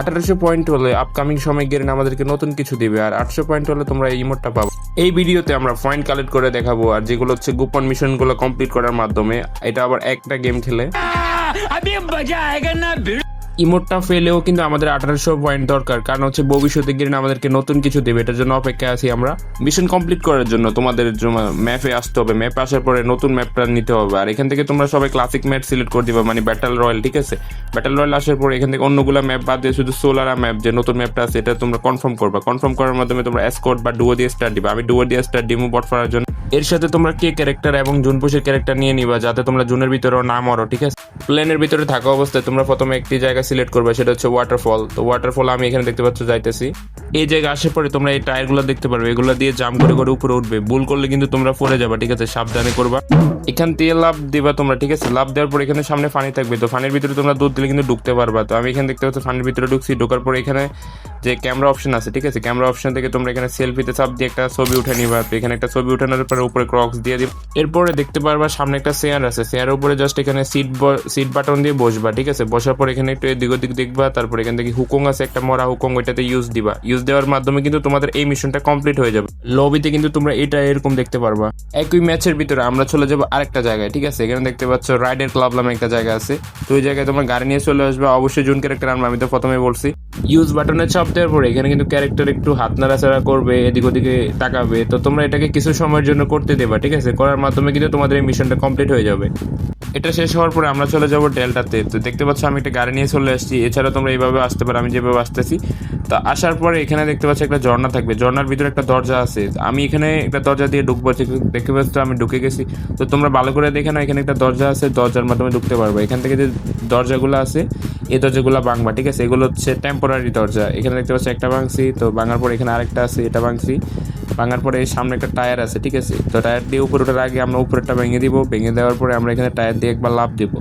আঠারোশো পয়েন্ট হলে আপকামিং সময় গেরেন আমাদেরকে নতুন কিছু দিবে, আর আটশো পয়েন্ট হলে তোমরা এই ইমোটটা পাবো। এই ভিডিওতে আমরা পয়েন্ট কালেক্ট করে দেখাবো, আর যেগুলো হচ্ছে গোপন মিশনগুলো কমপ্লিট করার মাধ্যমে, এটা আবার একটা গেম খেলে। ইমোটটা ফেলেও কিন্তু আমাদের আঠারোশো পয়েন্ট দরকার। কারণ হচ্ছে ভবিষ্যতে গিয়ে আমাদেরকে নতুন কিছু দেবে। এটার জন্য অপেক্ষায় আছি আমরা। মিশন কমপ্লিট করার জন্য তোমাদের ম্যাপে আসতে হবে। ম্যাপ আসার পরে নতুন ম্যাপটা নিতে হবে। আর এখান থেকে তোমরা সবাই ক্লাসিক ম্যাপ সিলেক্ট করে দিবে মানে ব্যাটাল রয়্যাল ঠিক আছে? ব্যাটাল রয়্যাল আসার পরে এখান থেকে অন্যগুলো ম্যাপ বাদ দিয়ে শুধু সোলারা ম্যাপ যে নতুন ম্যাপটা আছে, এটা তোমরা কনফার্ম করবা। কনফার্ম করার মাধ্যমে তোমরা এসকোট বা ডুয়ো দিয়ে স্টার দিবা। আমি ডুয়ো দিয়ে স্টার ডিমো বট করার জন্য। এর সাথে তোমরা কে ক্যারেক্টার এবং জুন জুনপুষের ক্যারেক্টার নিয়ে নিবা, যাতে তোমরা জুনের ভিতরেও না মরো, ঠিক আছে? প্লেনের ভিতরে থাকা অবস্থায় তোমরা প্রথমে একটি জায়গা সিলেক্ট করবে, সেটা হচ্ছে ওয়াটারফল তো ওয়াটারফল আমি এখানে দেখতে পাচ্ছ, যাইতেছি। এই জায়গা আসার পরে তোমরা এই টায়ারগুলো দেখতে পারবে, এগুলো দিয়ে জাম্প করে করে উপরে উঠবে। ভুল করলে কিন্তু তোমরা পড়ে যাবে, ঠিক আছে? সাবধানে করবা। এখান থেকে লাভ দিবা তোমরা, ঠিক আছে? লাভ দেওয়ার পর এখানে সামনে পানি থাকবে, তো পানির ভিতরে তোমরা দুধ দিলে কিন্তু ঢুকতে পারবা। তো আমি এখানে দেখতে পাচ্ছি পানির ভিতরে ঢুকছি, ঢোকার পরে এখানে যে ক্যামেরা অপশন আছে, ঠিক আছে? ক্যামেরা অপশন থেকে তোমরা এখানে সেলফিতে চাপ দিয়ে একটা ছবি উঠে নিবা। তো এখানে একটা ছবি উঠানোর পরে উপরে ক্রক্স দিয়ে দিবা। এরপরে দেখতে পারবা সামনে একটা চেয়ার আছে। চেয়ারের উপরে জাস্ট এখানে সিট সিট বাটন দিয়ে বসবা, ঠিক আছে? বসার পর এখানে একটু এদিক ওদিক দেখবা, তারপর এখান থেকে হুকং আছে, একটা মরা হুকং, ওইটাতে ইউজ দিবা। ইউজ দেওয়ার মাধ্যমে কিন্তু তোমাদের এই মিশনটা কমপ্লিট হয়ে যাবে। লবিতে কিন্তু তোমরা এটা এরকম দেখতে পারবা। একই ম্যাচের ভিতরে আমরা চলে যাব আরেকটা জায়গায়, ঠিক আছে? এখানে দেখতে পাচ্ছ রাইডার ক্লাব নামে একটা জায়গা আছে। তো ওই জায়গায় তোমার গাড়ি নিয়ে চলে আসবে। অবশ্যই জুন ক্যারেক্টার আনবে আমি তো প্রথমে বলছি। ইউজ বাটনে চাপ দেওয়ার পরে এখানে কিন্তু ক্যারেক্টার একটু হাত নাড়াচাড়া করবে, এদিক ওদিকে তাকাবে। তো তোমরা এটাকে কিছু সময়ের জন্য করতে দেবা, ঠিক আছে? করার মাধ্যমে কিন্তু তোমাদের এই মিশনটা কমপ্লিট হয়ে যাবে। এটা শেষ হওয়ার পরে আমরা চলে যাব ডেল্টাতে তো। দেখতে পাচ্ছ, আমি একটা গাড়ি নিয়ে চলে আসছি। এছাড়া তোমরা এইভাবে আসতে পারো, আমি যেভাবে আসতেছি। তো আসার পরে এখানে দেখতে পাচ্ছি একটা ঝর্ণা থাকবে। ঝর্ণার ভিতরে একটা দরজা আছে। আমি এখানে একটা দরজা দিয়ে ঢুকবো দেখতে পাচ্ছ আমি ঢুকে গেছি। তো তোমরা ভালো করে দেখে না এখানে একটা দরজা আছে, দরজার মাধ্যমে ঢুকতে পারব। এখান থেকে যে দরজাগুলো আছে, এই দরজাগুলো ভাঙবা, ঠিক আছে? এগুলো হচ্ছে টেম্পোরারি দরজা। এখানে দেখতে পাচ্ছি একটা ভাঙছি, তো ভাঙার পর এখানে আরেকটা আছে, এটা ভাঙছি। ভাঙার পরে এই সামনে একটা টায়ার আছে, ঠিক আছে? তো টায়ার দিয়ে উপরে ওঠার আগে আমরা উপরেরটা ভেঙে দিব, ভেঙে দেওয়ার পরে আমরা এখানে টায়ার দিয়ে একবার লাভ দেবো।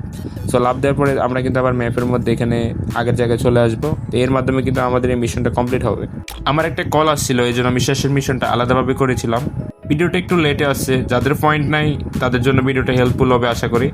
সো লাভ দেওয়ার পরে আমরা কিন্তু আবার ম্যাপের মধ্যে এখানে আগের জায়গায় চলে আসব। তো এর মাধ্যমে কিন্তু আমাদের এই মিশনটা কমপ্লিট হবে। আমার একটা কল আসছিল, এই জন্য আমি শেষের মিশনটা আলাদাভাবে করেছিলাম। ভিডিওটা একটু লেটে আসছে, যাদের পয়েন্ট নাই, তাদের জন্য ভিডিওটা হেল্পফুল হবে, আশা করি।